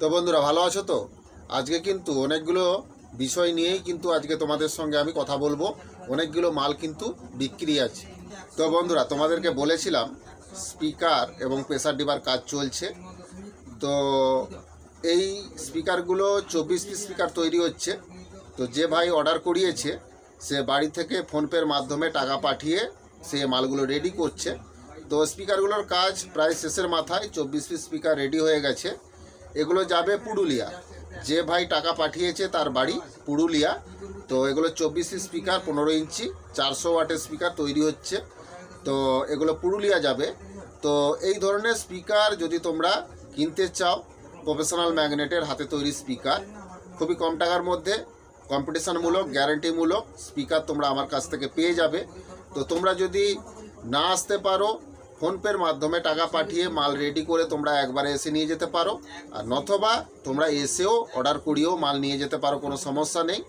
তো বন্ধুরা, ভালো আছো তো? আজকে কিন্তু অনেকগুলো বিষয় নিয়েই কিন্তু আজকে তোমাদের সঙ্গে আমি কথা বলব। অনেকগুলো মাল কিন্তু বিক্রি আছে। তো বন্ধুরা, তোমাদেরকে বলেছিলাম স্পিকার এবং প্রেসার ডিবার কাজ চলছে। তো এই স্পিকারগুলো চব্বিশ পিস স্পিকার তৈরি হচ্ছে। তো যে ভাই অর্ডার করিয়েছে, সে বাড়ি থেকে ফোনপের মাধ্যমে টাকা পাঠিয়ে সে মালগুলো রেডি করছে। তো স্পিকারগুলোর কাজ প্রায় শেষের মাথায় চব্বিশ পিস স্পিকার রেডি হয়ে গেছে। এগুলো যাবে পুরুলিয়া। যে ভাই টাকা পাঠিয়েছে তার বাড়ি পুরুলিয়া। তো এগুলো চব্বিশ স্পিকার, পনেরো ইঞ্চি, চারশো ওয়াটের স্পিকার তৈরি হচ্ছে। তো এগুলো পুরুলিয়া যাবে। তো এই ধরনের স্পিকার যদি তোমরা কিনতে চাও, প্রফেশনাল ম্যাগনেটের হাতে তৈরি স্পিকার, খুবই কম টাকার মধ্যে, কম্পিটিশনমূলক, গ্যারান্টিমূলক স্পিকার তোমরা আমার কাছ থেকে পেয়ে যাবে। তো তোমরা যদি না আসতে পারো ফোনপের মাধ্যমে টাকা পাঠিয়ে মাল রেডি করে তোমরা একবারে এসে নিয়ে যেতে পারো। আর নথবা তোমরা এসেও অর্ডার করিয়েও মাল নিয়ে যেতে পারো, কোনো সমস্যা নেই।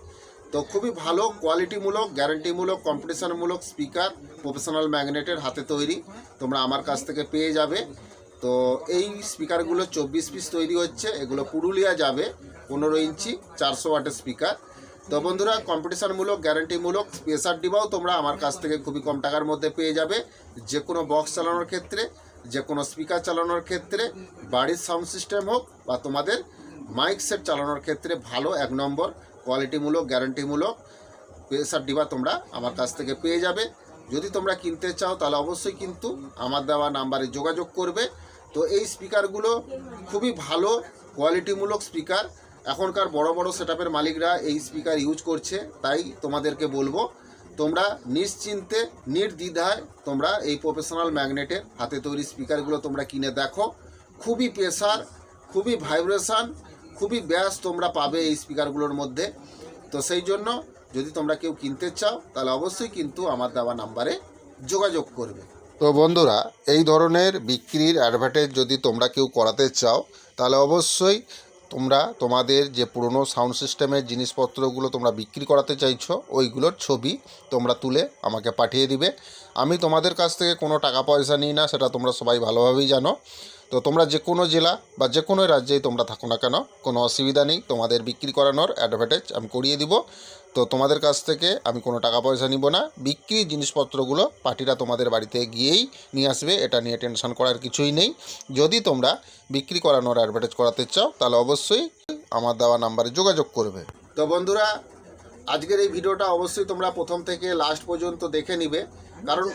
তো খুবই ভালো কোয়ালিটিমূলক গ্যারান্টিমূলক কম্পিটিশনমূলক স্পিকার প্রফেশনাল ম্যাগনেটের হাতে তৈরি। তোমরা আমার কাছ থেকে পেয়ে যাবে। তো এই স্পিকারগুলো চব্বিশ পিস তৈরি হচ্ছে। এগুলো পুরুলিয়া যাবে, পনেরো ইঞ্চি, চারশো ওয়াটের স্পিকার তো বন্ধুরা কম্পিটিশনমূলক গ্যারান্টিমূলক প্রেসার ডিবাও তোমরা আমার কাছ থেকে খুবই কম টাকার মধ্যে পেয়ে যাবে। যে কোনো বক্স চালানোর ক্ষেত্রে, যে কোনো স্পিকার চালানোর ক্ষেত্রে, বাড়ির সাউন্ড সিস্টেম হোক বা তোমাদের মাইক সেট চালানোর ক্ষেত্রে ভালো এক নম্বর কোয়ালিটিমূলক গ্যারান্টিমূলক প্রেসার ডিবা তোমরা আমার কাছ থেকে পেয়ে যাবে। যদি তোমরা কিনতে চাও তাহলে অবশ্যই কিন্তু আমার দেওয়া নাম্বারে যোগাযোগ করবে। তো এই স্পিকারগুলো খুবই ভালো কোয়ালিটিমূলক স্পিকার এখনকার বড় বড় সেটআপের মালিকরা এই স্পিকার ইউজ করছে, তাই তোমাদেরকে বলব, তোমরা নিশ্চিন্তে, নির্দ্বিধায় তোমরা এই প্রফেশনাল ম্যাগনেটের হাতে তৈরি স্পিকারগুলো তোমরা কিনে দেখো। খুবই প্রেসার খুবই ভাইব্রেশান খুবই ব্যাস তোমরা পাবে এই স্পিকারগুলোর মধ্যে। তো সেই জন্য যদি তোমরা কেউ কিনতে চাও, তাহলে অবশ্যই কিন্তু আমার দেওয়া নাম্বারে যোগাযোগ করবে। তো বন্ধুরা, এই ধরনের বিক্রির অ্যাডভার্টাইজ যদি তোমরা কেউ করাতে চাও, তাহলে অবশ্যই তোমরা তোমাদের যে পুরনো সাউন্ড সিস্টেমের জিনিসপত্রগুলো তোমরা বিক্রি করাতে চাইছো, ওইগুলোর ছবি তোমরা তুলে আমাকে পাঠিয়ে দিবে। আমি তোমাদের কাছ থেকে কোনো টাকা পয়সা নিই না, সেটা তোমরা সবাই ভালোভাবেই জানো। তো তোমরা যে কোনো জেলা বা যে কোনো রাজ্যেই তোমরা থাকো না কেন, কোনো অসুবিধা নেই। তোমাদের বিক্রি করানোর অ্যাডভার্টাইজ আমি করিয়ে দিব। তো তোমাদের কাছ থেকে আমি কোনো টাকা পয়সা নিব না। বিক্রি জিনিসপত্রগুলো পার্টিরা তোমাদের বাড়িতে গিয়েই নিয়ে আসবে, এটা নিয়ে টেনশন করার কিছুই নেই। যদি তোমরা বিক্রি করানোর অ্যাডভার্টাইজ করাতে চাও, তাহলে অবশ্যই আমার দেওয়া নাম্বারে যোগাযোগ করবে। তো বন্ধুরা আজকের এই ভিডিওটা অবশ্যই তোমরা প্রথম থেকে লাস্ট পর্যন্ত দেখে নিবে। কারণ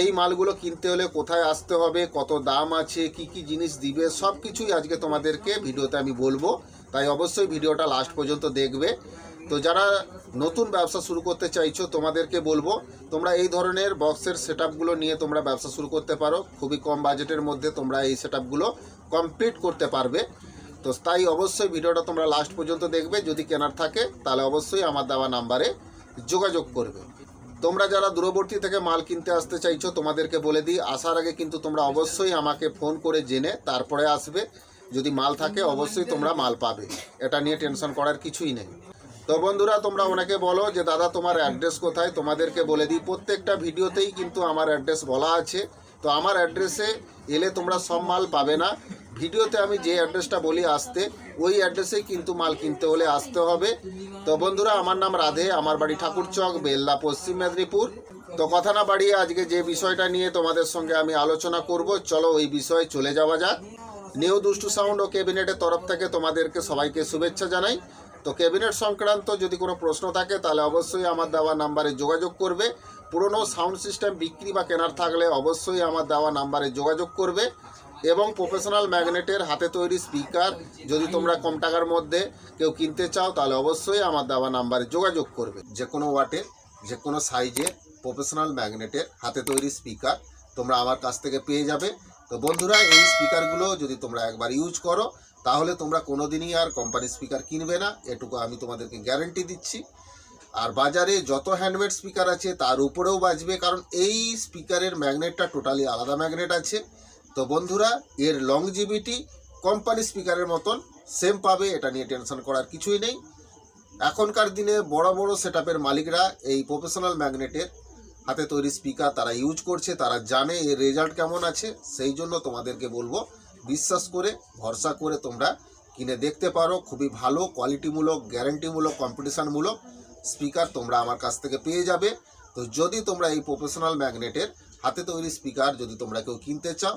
এই মালগুলো কিনতে হলে কোথায় আসতে হবে, কত দাম আছে, কি কি জিনিস দিবে সব কিছুই আজকে তোমাদেরকে ভিডিওতে আমি বলব। তাই অবশ্যই ভিডিওটা লাস্ট পর্যন্ত দেখবে। তো যারা নতুন ব্যবসা শুরু করতে চাইছো, তোমাদেরকে বলব, তোমরা এই ধরনের বক্সের সেট নিয়ে তোমরা ব্যবসা শুরু করতে পারো। খুবই কম বাজেটের মধ্যে তোমরা এই সেট কমপ্লিট করতে পারবে। তো তাই অবশ্যই ভিডিওটা তোমরা লাস্ট পর্যন্ত দেখবে। যদি কেনার থাকে, তাহলে অবশ্যই আমার দেওয়া নাম্বারে যোগাযোগ করবে। তোমরা যারা দূরবর্তী থেকে মাল কিনতে আসতে চাইছো, তোমাদেরকে বলে দিই, আসার আগে কিন্তু তোমরা অবশ্যই আমাকে ফোন করে জেনে তারপরে আসবে। যদি মাল থাকে, অবশ্যই তোমরা মাল পাবে। এটা নিয়ে টেনশন করার কিছুই নেই। তো বন্ধুরা, তোমরা ওনাকে বলো যে, দাদা, তোমার অ্যাড্রেস কোথায়? তোমাদেরকে বলে দিই, প্রত্যেকটা ভিডিওতেই কিন্তু আমার অ্যাড্রেস বলা আছে। তো আমার অ্যাড্রেসে এলে তোমরা সব মাল পাবে না। ভিডিওতে আমি যে অ্যাড্রেসটা বলি আসতে, ওই অ্যাড্রেসেই কিন্তু মাল কিনতে হলে আসতে হবে। তো বন্ধুরা, আমার নাম রাধে, আমার বাড়ি ঠাকুরচক বেল্লা, পশ্চিম মেদিনীপুর। তো কথা না বাড়িয়ে আজকে যে বিষয়টা নিয়ে তোমাদের সঙ্গে আমি আলোচনা করব, চলো ওই বিষয়ে চলে যাওয়া যাক। নিউ দুষ্টু সাউন্ড ও ক্যাবিনেটের তরফ থেকে তোমাদেরকে সবাইকে শুভেচ্ছা জানাই। তো ক্যাবিনেট সংক্রান্ত যদি কোনো প্রশ্ন থাকে, তাহলে অবশ্যই আমার দেওয়া নাম্বারে যোগাযোগ করবে। পুরনো সাউন্ড সিস্টেম বিক্রি বা কেনার থাকলে অবশ্যই আমার দেওয়া নাম্বারে যোগাযোগ করবে। এবং প্রফেশনাল ম্যাগনেটের হাতে তৈরি স্পিকার, যদি তোমরা কম টাকার মধ্যে কেউ কিনতে চাও, তাহলে অবশ্যই আমার দেওয়া নাম্বারে যোগাযোগ করবে। যে কোনো ওয়াটের যে কোনো সাইজের প্রফেশনাল ম্যাগনেটের হাতে তৈরি স্পিকার তোমরা আমার কাছ থেকে পেয়ে যাবে। তো বন্ধুরা, এই স্পিকারগুলো যদি তোমরা একবার ইউজ করো, তাহলে তোমরা কোনোদিনই আর কোম্পানি স্পিকার কিনবে না। এটুকু আমি তোমাদেরকে গ্যারেন্টি দিচ্ছি। আর বাজারে যত হ্যান্ডমেড স্পিকার আছে, তার উপরেও বাজবে, কারণ এই স্পিকারের ম্যাগনেটটা টোটালি আলাদা ম্যাগনেট আছে। তো বন্ধুরা, এর লংজিভিটি কোম্পানি স্পিকারের মতন সেম পাবে, এটা নিয়ে টেনশন করার কিছুই নেই। এখনকার দিনে বড় বড় সেটআপের মালিকরা এই প্রফেশনাল ম্যাগনেটের হাতে তৈরি স্পিকার তারা ইউজ করছে, তারা জানে এর রেজাল্ট কেমন আছে, সেই জন্য তোমাদেরকে বলব, বিশ্বাস করে, ভরসা করে তোমরা কিনে দেখতে পারো। খুবই ভালো কোয়ালিটিমূলক গ্যারেন্টিমূলক কম্পিটিশানমূলক স্পিকার তোমরা আমার কাছ থেকে পেয়ে যাবে। তো যদি তোমরা এই প্রফেশনাল ম্যাগনেটের হাতে তৈরি স্পিকার যদি তোমরা কেউ কিনতে চাও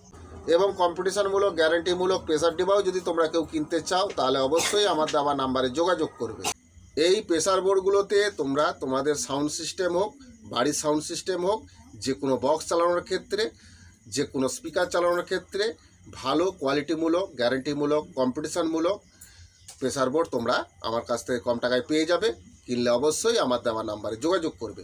এবং কম্পিটিশনমূলক গ্যারান্টিমূলক প্রেসার ডিবাও যদি তোমরা কেউ কিনতে চাও, তাহলে অবশ্যই আমার দেওয়া নাম্বারে যোগাযোগ করবে। এই প্রেসার বোর্ডগুলোতে তোমরা তোমাদের সাউন্ড সিস্টেম হোক, বাড়ির সাউন্ড সিস্টেম হোক, যে কোনো বক্স চালানোর ক্ষেত্রে, যে কোনো স্পিকার চালানোর ক্ষেত্রে ভালো কোয়ালিটিমূলক গ্যারান্টিমূলক কম্পিটিশনমূলক প্রেসার বোর্ড তোমরা আমার কাছ থেকে কম টাকায় পেয়ে যাবে। কিনলে অবশ্যই আমার দেওয়া নাম্বারে যোগাযোগ করবে।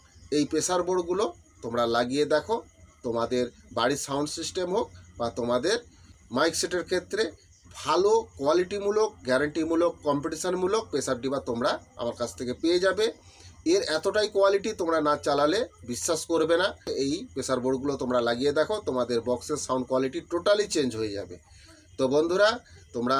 এই প্রেসার বোর্ডগুলো তোমরা লাগিয়ে দেখো। তোমাদের বাড়ির সাউন্ড সিস্টেম হোক বা তোমাদের মাইক সেটের ক্ষেত্রে ভালো কোয়ালিটিমূলক গ্যারান্টিমূলক কম্পিটিশনমূলক প্রেসার ডিবা তোমরা আমার কাছ থেকে পেয়ে যাবে। এর এতটাই কোয়ালিটি তোমরা না চালালে বিশ্বাস করবে না। এই প্রেসার বোর্ডগুলো তোমরা লাগিয়ে দেখো, তোমাদের বক্সের সাউন্ড কোয়ালিটি টোটালি চেঞ্জ হয়ে যাবে। তো বন্ধুরা, তোমরা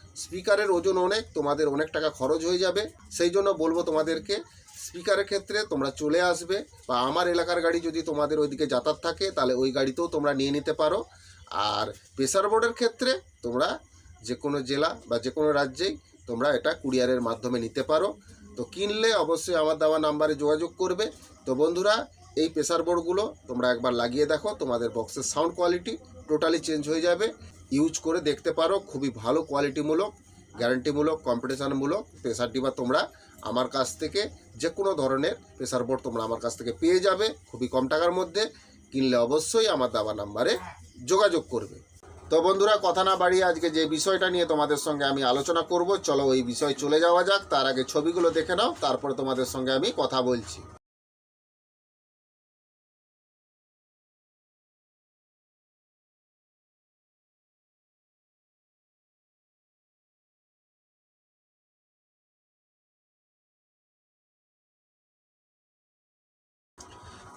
স্পিকারের ওজন অনেক, তোমাদের অনেক টাকা খরচ হয়ে যাবে। সেই জন্য বলব তোমাদেরকে, স্পিকারের ক্ষেত্রে তোমরা চলে আসবে বা আমার এলাকার গাড়ি যদি তোমাদের ওইদিকে যাতায়াত থাকে, তাহলে ওই গাড়িতেও তোমরা নিয়ে নিতে পারো। আর প্রেসার বোর্ডের ক্ষেত্রে তোমরা যে কোনো জেলা বা যে কোনো রাজ্যেই তোমরা এটা কুরিয়ারের মাধ্যমে নিতে পারো। তো কিনলে অবশ্যই আমার দেওয়া নাম্বারে যোগাযোগ করবে। তো বন্ধুরা, এই প্রেসার বোর্ডগুলো তোমরা একবার লাগিয়ে দেখো, তোমাদের বক্সের সাউন্ড কোয়ালিটি টোটালি চেঞ্জ হয়ে যাবে। ইউজ করে দেখতে পারো, খুবই ভালো কোয়ালিটিমূলক গ্যারান্টিমূলক কম্পিটিশানমূলক প্রেসার ডিবা তোমরা, আমার কাছ থেকে যে কোনো ধরনের প্রেসার বোর্ড তোমরা আমার কাছ থেকে পেয়ে যাবে, খুবই কম টাকার মধ্যে, কিনলে অবশ্যই আমার দাবা নাম্বারে যোগাযোগ করবে। তো বন্ধুরা, কথা না বাড়িয়ে আজকে যে বিষয়টা নিয়ে তোমাদের সঙ্গে আমি আলোচনা করব, চলো ওই বিষয় চলে যাওয়া যাক, তার আগে ছবিগুলো দেখে নাও, তারপরে তোমাদের সঙ্গে আমি কথা বলছি।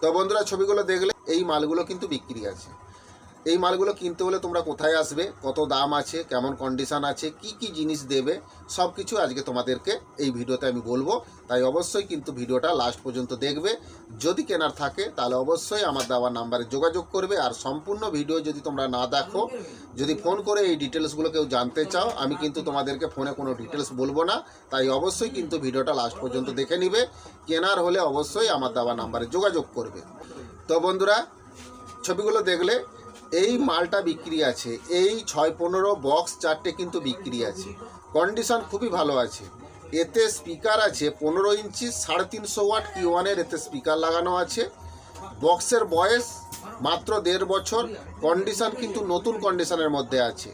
তো বন্ধুরা ছবিগুলো দেখলে এই মালগুলো কিন্তু বিক্রি আছে। এই মালগুলো কিনতে হলে তোমরা কোথায় আসবে, কত দাম আছে, কেমন কন্ডিশান আছে, কি কি জিনিস দেবে সব কিছু আজকে তোমাদেরকে এই ভিডিওতে আমি বলব। তাই অবশ্যই কিন্তু ভিডিওটা লাস্ট পর্যন্ত দেখবে। যদি কেনার থাকে, তাহলে অবশ্যই আমার দেওয়া নাম্বারে যোগাযোগ করবে। আর সম্পূর্ণ ভিডিও যদি তোমরা না দেখো, যদি ফোন করে এই ডিটেলসগুলো কেউ জানতে চাও, আমি কিন্তু তোমাদেরকে ফোনে কোনো ডিটেলস বলব না। তাই অবশ্যই কিন্তু ভিডিওটা লাস্ট পর্যন্ত দেখে নিবে। কেনার হলে অবশ্যই আমার দেওয়া নাম্বারে যোগাযোগ করবে। তো বন্ধুরা, ছবিগুলো দেখলে এই মালটা বিক্রি আছে, এই ছয় পনেরো বক্স চারটে কিন্তু বিক্রি আছে। কন্ডিশন খুবই ভালো আছে। এতে স্পিকার আছে পনেরো ইঞ্চি, সাড়ে তিনশো ওয়াট কি ওয়ানের এতে স্পিকার লাগানো আছে। বক্সের বয়স মাত্র দেড় বছর কন্ডিশন কিন্তু নতুন কন্ডিশনের মধ্যে আছে।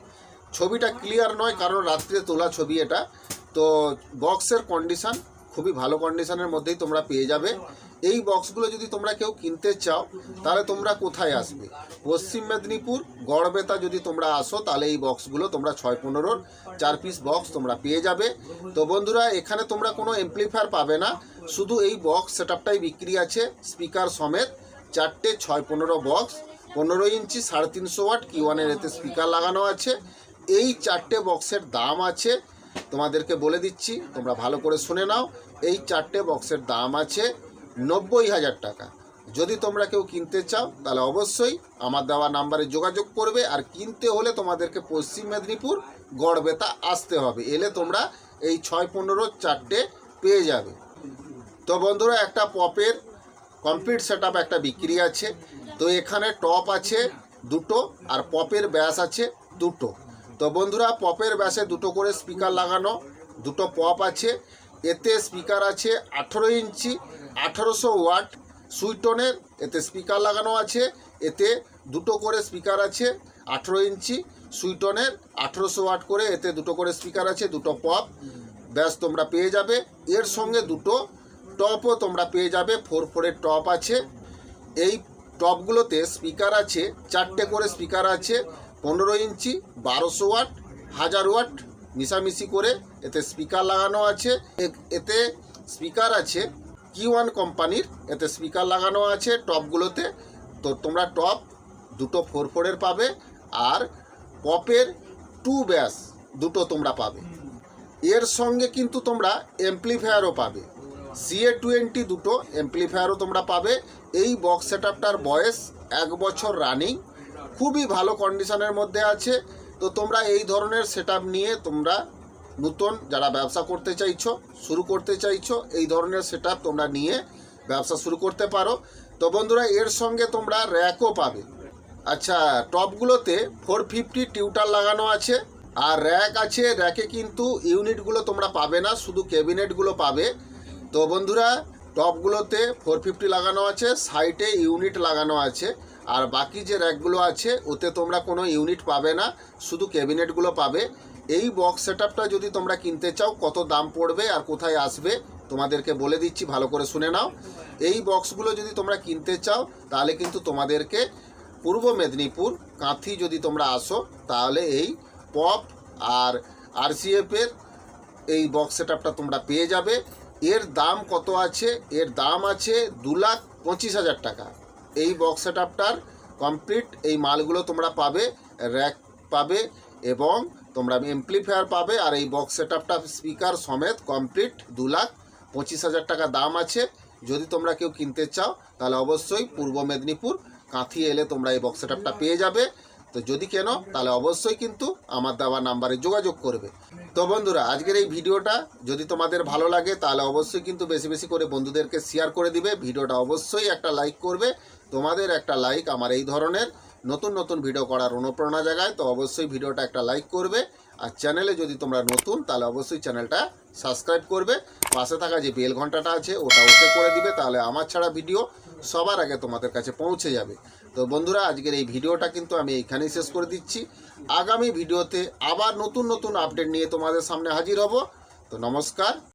ছবিটা ক্লিয়ার নয়, কারণ রাত্রে তোলা ছবি এটা। তো বক্সের কন্ডিশন খুবই ভালো কন্ডিশনের মধ্যেই তোমরা পেয়ে যাবে। এই বক্সগুলো যদি তোমরা কেউ কিনতে চাও, তাহলে তোমরা কোথায় আসবে? পশ্চিম মেদিনীপুর, গড়বেতা যদি তোমরা আসো, তাহলে এই বক্সগুলো তোমরা ছয় পনেরোর চার পিস বক্স তোমরা পেয়ে যাবে। তো বন্ধুরা, এখানে তোমরা কোনো এমপ্লিফায়ার পাবে না। শুধু এই বক্স সেটআপটাই বিক্রি আছে স্পিকার সমেত। চারটে ছয় পনেরো বক্স পনেরো ইঞ্চি, সাড়ে তিনশো ওয়াট কি ওয়ানের এতে স্পিকার লাগানো আছে। এই চারটে বক্সের দাম আছে। তোমাদেরকে বলে দিচ্ছি, তোমরা ভালো করে শুনে নাও। এই চারটে বক্সের দাম আছে। নব্বই হাজার টাকা। যদি তোমরা কেউ কিনতে চাও, তাহলে অবশ্যই আমার দেওয়া নাম্বারে যোগাযোগ করবে, আর কিনতে হলে তোমাদেরকে পশ্চিম মেদিনীপুর গড়বেতা আসতে হবে। এলে তোমরা এই ছয় পনেরো চারটে পেয়ে যাবে। তো বন্ধুরা, একটা পপের কমপ্লিট সেট একটা বিক্রি আছে। তো এখানে টপ আছে দুটো, আর পপের ব্যাস আছে দুটো। তো বন্ধুরা, পপের ব্যাসে দুটো করে স্পিকার লাগানো, দুটো পপ আছে। এতে স্পিকার আছে আঠেরো ইঞ্চি আঠারোশো ওয়াট সুইটনের এতে স্পিকার লাগানো আছে, এতে দুটো করে স্পিকার আছে, আঠেরো ইঞ্চি সুইটনের আঠেরোশো ওয়াট করে এতে দুটো করে স্পিকার আছে, দুটো পপ। ব্যাস, তোমরা পেয়ে যাবে। এর সঙ্গে দুটো টপও তোমরা পেয়ে যাবে, ফোর ফোরের টপ আছে। এই টপগুলোতে স্পিকার আছে, চারটে করে স্পিকার আছে, পনেরো ইঞ্চি, বারোশো ওয়াট, হাজার ওয়াট, মিশামিশি করে এতে স্পিকার লাগানো আছে। এতে স্পিকার আছে কি ওয়ান কোম্পানির এতে স্পিকার লাগানো আছে টপগুলোতে তো তোমরা টপ দুটো ফোর ফোরের পাবে আর পপের টু ব্যাস দুটো তোমরা পাবে। এর সঙ্গে কিন্তু তোমরা এমপ্লিফায়ারও পাবে। সিএ টোয়েন্টি দুটো এমপ্লিফায়ারও তোমরা পাবে। এই বক্স সেটআপটার বয়স এক বছর রানিং খুবই ভালো কন্ডিশনের মধ্যে আছে। তো তোমরা এই ধরনের সেটআপ নিয়ে তোমরা নতুন যারা ব্যবসা করতে চাইছো, শুরু করতে চাইছো, এই ধরনের সেটআপ তোমরা নিয়ে ব্যবসা শুরু করতে পারো। তো বন্ধুরা, এর সঙ্গে তোমরা র্যাকও পাবে। আচ্ছা টপগুলোতে ফোর ফিফটি টিউটার লাগানো আছে। আর র্যাক আছে র্যাকে কিন্তু ইউনিটগুলো তোমরা পাবে না, শুধু ক্যাবিনেটগুলো পাবে। তো বন্ধুরা টপগুলোতে ফোর ফিফটি লাগানো আছে সাইটে ইউনিট লাগানো আছে। আর বাকি যে র্যাকগুলো আছে, ওতে তোমরা কোনো ইউনিট পাবে না, শুধু ক্যাবিনেটগুলো পাবে। এই বক্স সেটআপটা যদি তোমরা কিনতে চাও, কত দাম পড়বে আর কোথায় আসবে, তোমাদেরকে বলে দিচ্ছি, ভালো করে শুনে নাও। এই বক্সগুলো যদি তোমরা কিনতে চাও, তাহলে কিন্তু তোমাদেরকে পূর্ব মেদিনীপুর কাঁথি যদি তোমরা আসো, তাহলে এই পপ আর আরসিএফের এই বক্স সেটআপটা তোমরা পেয়ে যাবে। এর দাম কত আছে? এর দাম আছে দু লাখ পঁচিশ হাজার টাকা। এই বক্স সেটআপটার কমপ্লিট এই মালগুলো তোমরা পাবে র্যাক পাবে এবং তোমরা এমপ্লিফায়ার পাবে আর এই বক্স সেটআপটা স্পিকার সমেত কমপ্লিট দু লাখ পঁচিশ হাজার টাকা দাম আছে। যদি তোমরা কেউ কিনতে চাও, তাহলে অবশ্যই পূর্ব মেদিনীপুর কাঁথি এলে তোমরা এই বক্স সেটআপটা পেয়ে যাবে। তো যদি কেন, তাহলে অবশ্যই কিন্তু আমার দেওয়া নাম্বারে যোগাযোগ করবে। তো বন্ধুরা, আজকের এই ভিডিওটা যদি তোমাদের ভালো লাগে, তাহলে অবশ্যই কিন্তু বেশি বেশি করে বন্ধুদেরকে শেয়ার করে দিবে। ভিডিওটা অবশ্যই একটা লাইক করবে। তোমাদের একটা লাইক আমার এই ধরনের। নতুন নতুন ভিডিও করার অনুপ্রেরণা জাগায়, তো অবশ্যই ভিডিওটা একটা লাইক করবে। আর চ্যানেলে যদি তোমরা নতুন, তাহলে অবশ্যই চ্যানেলটা সাবস্ক্রাইব করবে। পাশে থাকা যে বেল ঘন্টাটা আছে, ওটা ওকে করে দিবে, তাহলে আমার ছাড়া ভিডিও সবার আগে তোমাদের কাছে পৌঁছে যাবে। তো বন্ধুরা, আজকের এই ভিডিওটা কিন্তু আমি এইখানেই শেষ করে দিচ্ছি। আগামী ভিডিওতে আবার নতুন নতুন আপডেট নিয়ে তোমাদের সামনে হাজির হব। তো নমস্কার।